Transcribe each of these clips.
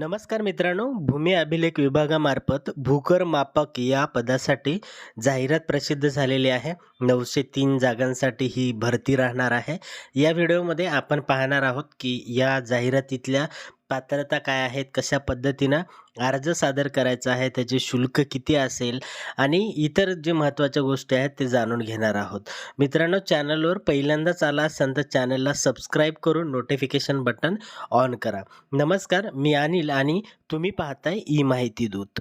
नमस्कार मित्रांनो भूमी अभिलेख विभागामार्फत भूकर मापक या पदासाठी जाहिरात प्रसिद्ध झालेली आहे. नऊशे तीन जागांसाठी ही भरती राहणार आहे. या व्हिडिओमध्ये आपण पाहणार आहोत की या जाहिरातीतल्या पात्रता काय आहेत? कशा पद्धतीनं अर्ज सादर करायचा आहे? त्याचे शुल्क किती असेल? आणि इतर जे महत्त्वाच्या गोष्टी आहेत ते जाणून घेणार आहोत. मित्रांनो चॅनलवर पहिल्यांदाच आला असाल तर चॅनलला सबस्क्राईब करून नोटिफिकेशन बटन ऑन करा. नमस्कार मी अनिल आणि तुम्ही पाहताय ई माहिती दूत.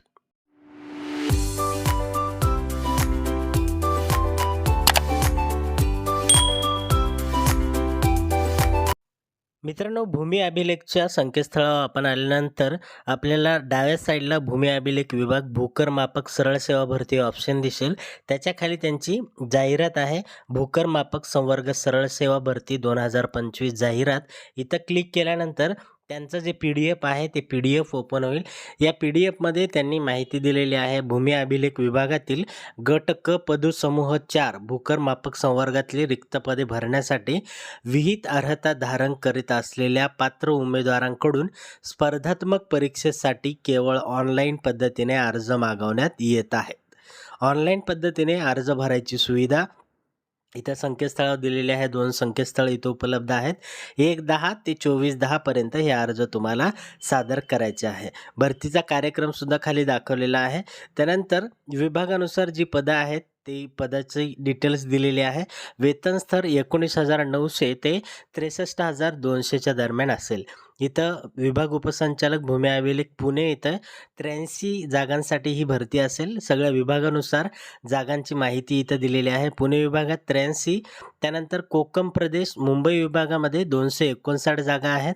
मित्रांनो भूमी अभिलेखच्या संकेतस्थळावर आपण आल्यानंतर आपल्याला डाव्या साईडला भूमी अभिलेख विभाग भूकर मापक सरळ सेवा भरती ऑप्शन दिसेल. त्याच्याखाली त्यांची जाहिरात आहे. भूकर मापक संवर्ग सरळ सेवा भरती दोन हजार पंचवीस जाहिरात. इथं क्लिक केल्यानंतर त्यांचं जे पी डी एफ आहे ते पी डी एफ ओपन होईल. या पी डी एफमध्ये त्यांनी माहिती दिलेली आहे भूमी अभिलेख विभागातील गट क पदसमूह चार भूकर मापक संवर्गातली रिक्त पदे भरण्यासाठी विहित अर्हता धारण करीत असलेल्या पात्र उमेदवारांकडून स्पर्धात्मक परीक्षेसाठी केवळ ऑनलाईन पद्धतीने अर्ज मागवण्यात येत आहेत. ऑनलाईन पद्धतीने अर्ज भरायची सुविधा इथं संकेतस्थळावर दिलेले आहे दोन संकेतस्थळ इथं उपलब्ध आहेत. एक दहा ते चोवीस दहापर्यंत हे अर्ज तुम्हाला सादर करायचे आहे. भरतीचा कार्यक्रमसुद्धा खाली दाखवलेला आहे. त्यानंतर विभागानुसार जी पदं आहेत ते पदाची डिटेल्स दिलेली आहे. वेतनस्थळ एकोणीस हजार नऊशे ते त्रेसष्ट हजार दोनशेच्या दरम्यान असेल. इथं विभाग उपसंचालक भूमी अभिलेख पुणे इथं त्र्याऐंशी जागांसाठी ही भरती असेल. सगळ्या विभागानुसार जागांची माहिती इथं दिलेली आहे. पुणे विभागात त्र्याऐंशी त्यानंतर कोकम प्रदेश मुंबई विभागामध्ये दोनशे एकोणसाठ जागा आहेत.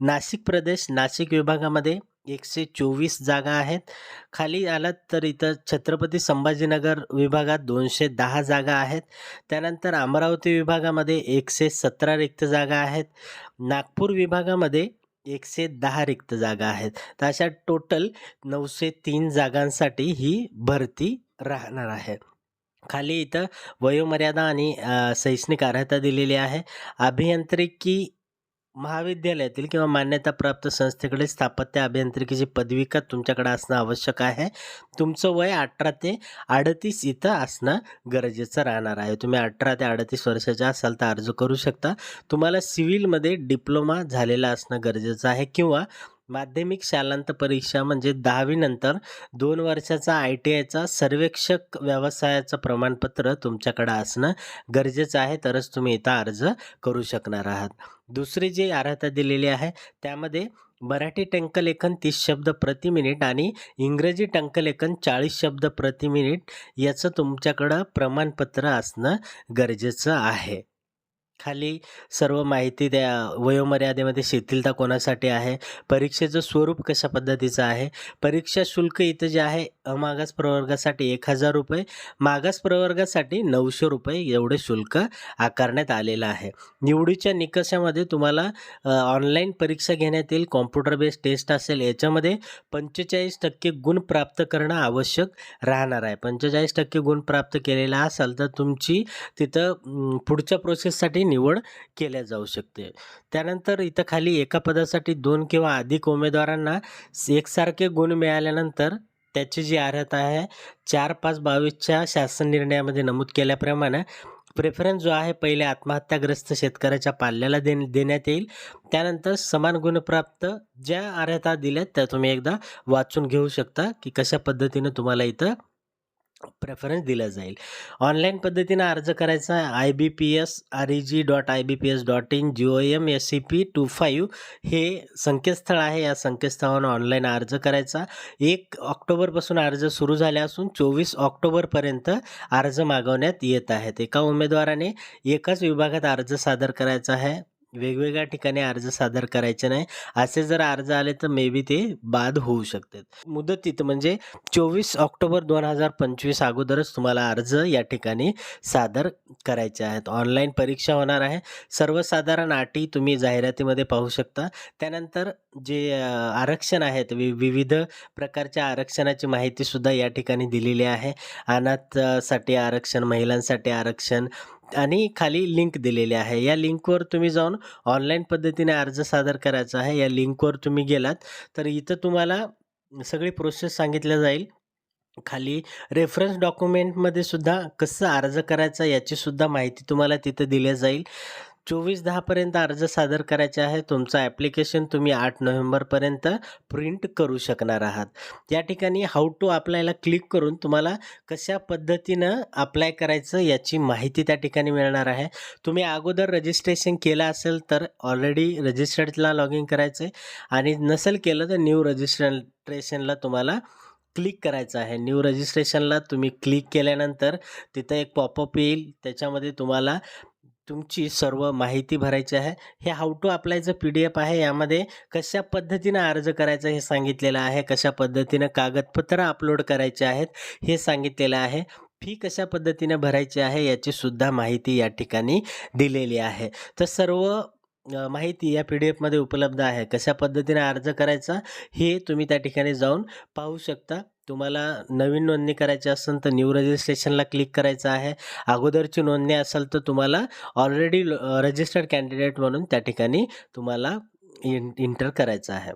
नाशिक प्रदेश नाशिक विभागामध्ये एकशे चोवीस जागा आहेत. खाली आलात तर इथं छत्रपती संभाजीनगर विभागात दोनशे दहा जागा आहेत. त्यानंतर अमरावती विभागामध्ये एकशे सतरा रिक्त जागा आहेत. नागपूर विभागामध्ये एकशे दहा रिक्त जागा आहेत. तर अशा टोटल नऊशे तीन जागांसाठी ही भरती राहणार आहे. खाली इथं वयोमर्यादा आणि शैक्षणिक अर्हता दिलेली आहे. अभियांत्रिकी महाविद्यालयातील किंवा मान्यताप्राप्त संस्थेकडे स्थापत्य अभियांत्रिकीची पदविका तुमच्याकडे असणं आवश्यक आहे? तुमचं वय अठरा ते अडतीस इथं असणं गरजेचं राहणार आहे. तुम्ही अठरा ते अडतीस वर्षाचे असाल तर अर्ज करू शकता. तुम्हाला सिव्हिलमध्ये डिप्लोमा झालेला असणं गरजेचं आहे किंवा माध्यमिक शालांत परीक्षा म्हणजे दहावीनंतर दोन वर्षाचा आय टी आयचा सर्वेक्षक व्यवसायाचं प्रमाणपत्र तुमच्याकडं असणं गरजेचं आहे तरच तुम्ही इथं अर्ज करू शकणार आहात. दुसरी जी अर्हता दिलेली आहे त्यामध्ये मराठी टंकलेखन तीस शब्द प्रति मिनिट आणि इंग्रजी टंकलेखन चाळीस शब्द प्रति मिनिट याचं तुमच्याकडं प्रमाणपत्र असणं गरजेचं आहे. खाली सर्व माहिती त्या वयोमर्यादेमध्ये शिथिलता कोणासाठी आहे परीक्षेचं स्वरूप कशा पद्धतीचं आहे परीक्षा शुल्क इथं जे आहे अमागास प्रवर्गासाठी एक हजार रुपये मागास प्रवर्गासाठी नऊशे रुपये एवढे शुल्क आकारण्यात आलेलं आहे. निवडीच्या निकषामध्ये तुम्हाला ऑनलाईन परीक्षा घेण्यात येईल कॉम्प्युटर बेस्ड टेस्ट असेल याच्यामध्ये पंचेचाळीस टक्के गुण प्राप्त करणं आवश्यक राहणार आहे. पंचेचाळीस टक्के गुण प्राप्त केलेला असाल तर तुमची तिथं पुढच्या प्रोसेससाठी निवड केल्या जाऊ शकते. त्यानंतर इथं खाली एका पदासाठी दोन किंवा अधिक उमेदवारांना एकसारखे गुण मिळाल्यानंतर त्याची जी अर्हता आहे चार पाच बावीसच्या शासन निर्णयामध्ये नमूद केल्याप्रमाणे प्रेफरन्स जो आहे पहिले आत्महत्याग्रस्त शेतकऱ्याच्या पाल्याला दे देण्यात येईल. त्यानंतर समान गुणप्राप्त ज्या अर्हता दिल्यात त्या तुम्ही एकदा वाचून घेऊ शकता की कशा पद्धतीनं तुम्हाला इथं प्रेफरन्स दिला जाईल. ऑनलाईन पद्धतीनं अर्ज करायचा I B P S R E G dot I B P S dot in G O M S C P two five हे संकेतस्थळ आहे. या संकेतस्थळावर ऑनलाईन अर्ज करायचा. एक ऑक्टोबरपासून अर्ज सुरू झाले असून चोवीस ऑक्टोबरपर्यंत अर्ज मागवण्यात येत आहेत. एका उमेदवाराने एकाच विभागात अर्ज सादर करायचा आहे. वेगवेगळ्या ठिकाणी अर्ज सादर करायचे नाही. असे जर अर्ज आले तर मे बी ते बाद होऊ शकतात. मुदतीत म्हणजे चोवीस ऑक्टोबर दोन हजार पंचवीस अगोदरच तुम्हाला अर्ज या ठिकाणी सादर करायचे आहेत. ऑनलाईन परीक्षा होणार आहे. सर्वसाधारण अटी तुम्ही जाहिरातीमध्ये पाहू शकता. त्यानंतर जे आरक्षण आहेत वि विविध प्रकारच्या आरक्षणाची माहितीसुद्धा या ठिकाणी दिलेली आहे. अनाथसाठी आरक्षण महिलांसाठी आरक्षण आणि खाली लिंक दिलेली आहे. या लिंकवर तुम्ही जाऊन ऑनलाईन पद्धतीने अर्ज सादर करायचा आहे. या लिंकवर तुम्ही गेलात तर इथं तुम्हाला सगळी प्रोसेस सांगितल्या जाईल. खाली रेफरन्स डॉक्युमेंटमध्ये सुद्धा कसं अर्ज करायचा याचीसुद्धा माहिती तुम्हाला तिथं दिली जाईल. चोवीस दहापर्यंत अर्ज सादर करायचे आहे. तुमचं ॲप्लिकेशन तुम्ही आठ नोव्हेंबरपर्यंत प्रिंट करू शकणार आहात. या ठिकाणी हाऊ टू अप्लायला क्लिक करून तुम्हाला कशा पद्धतीनं अप्लाय करायचं याची माहिती त्या ठिकाणी मिळणार आहे. तुम्ही अगोदर रजिस्ट्रेशन केलं असेल तर ऑलरेडी रजिस्टर्डला लॉग इन करायचं आहे आणि नसेल केलं तर न्यू रजिस्ट्रेशनला तुम्हाला क्लिक करायचं आहे. न्यू रजिस्ट्रेशनला तुम्ही क्लिक केल्यानंतर तिथं एक पॉपअप येईल. त्याच्यामध्ये तुम्हाला तुमची सर्व माहिती भरायची आहे. हे हाऊ टू अप्लायचं पी डी एफ आहे. यामध्ये कशा पद्धतीनं अर्ज करायचं हे सांगितलेलं आहे. कशा पद्धतीनं कागदपत्र अपलोड करायचे आहेत हे सांगितलेलं आहे. फी कशा पद्धतीने भरायची आहे याची सुद्धा माहिती या ठिकाणी दिलेली आहे. तर सर्व माहिती या पी डी एफमध्ये उपलब्ध आहे. कशा पद्धतीने अर्ज करायचा हे तुम्ही त्या ठिकाणी जाऊन पाहू शकता. तुम्हाला नवीन नोंदणी करायची असेल तर न्यू रजिस्ट्रेशनला क्लिक करायचं आहे. अगोदरची नोंदणी असेल तर तुम्हाला ऑलरेडी रजिस्टर्ड कॅन्डिडेट म्हणून त्या ठिकाणी तुम्हाला इन इंटर करायचं आहे.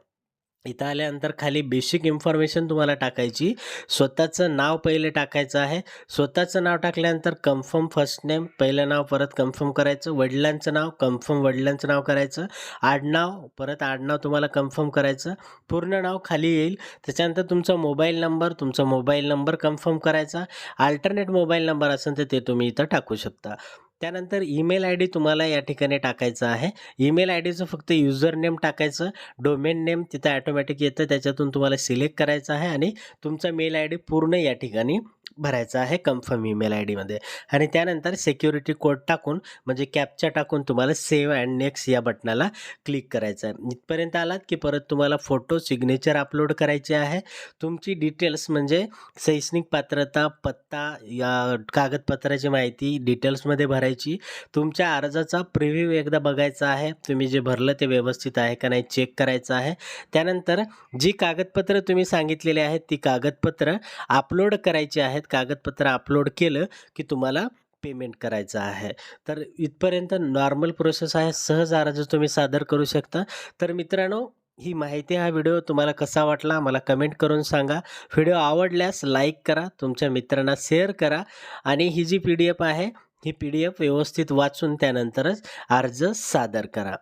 इथं आल्यानंतर खाली बेसिक इन्फॉर्मेशन तुम्हाला टाकायची. स्वतःचं नाव पहिले टाकायचं आहे. स्वतःचं नाव टाकल्यानंतर कन्फर्म फर्स्ट नेम पहिलं नाव परत कन्फर्म करायचं. वडिलांचं नाव कन्फर्म वडिलांचं नाव करायचं. आडनाव परत आडनाव तुम्हाला कन्फर्म करायचं. पूर्ण नाव खाली येईल. त्याच्यानंतर तुमचा मोबाईल नंबर तुमचा मोबाईल नंबर कन्फर्म करायचा. अल्टरनेट मोबाईल नंबर असेल तर ते तुम्ही इथं टाकू शकता. त्यानंतर ईमेल आय डी तुम्हाला या ठिकाणी टाकायचं आहे. ईमेल आय डीचं फक्त युजर नेम टाकायचं. डोमेन नेम तिथं ॲटोमॅटिक येतं. त्याच्यातून तुम्हाला सिलेक्ट करायचं आहे आणि तुमचा मेल आय डी पूर्ण या ठिकाणी भरायचा आहे कन्फर्म ईमेल आय डीमध्ये आणि त्यानंतर सेक्युरिटी कोड टाकून म्हणजे कॅपचा टाकून तुम्हाला सेव्ह अँड नेक्स्ट या बटनाला क्लिक करायचं आहे. इथपर्यंत आलात की परत तुम्हाला फोटो सिग्नेचर अपलोड करायचे आहे. तुमची डिटेल्स म्हणजे शैक्षणिक पात्रता पत्ता या कागदपत्राची माहिती डिटेल्समध्ये भरायची. तुमच्या अर्जाचा प्रिव्ह्यू एकदा बघायचा आहे. तुम्ही जे भरलं ते व्यवस्थित आहे का नाही चेक करायचं आहे. त्यानंतर जी कागदपत्रं तुम्ही सांगितलेली आहेत ती कागदपत्रं अपलोड करायची आहेत. कागदपत्र अपलोड केलं की तुम्हाला पेमेंट करायचं आहे. तर इथपर्यंत नॉर्मल प्रोसेस आहे सहज अर्ज तुम्ही सादर करू शकता. तर मित्रांनो ही माहिती हा व्हिडिओ तुम्हाला कसा वाटला मला कमेंट करून सांगा. व्हिडिओ आवडल्यास लाईक करा तुमच्या मित्रांना शेअर करा आणि ही जी पी डी एफ आहे ही पी डी एफ व्यवस्थित वाचून त्यानंतरच अर्ज सादर करा.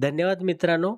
धन्यवाद मित्रांनो.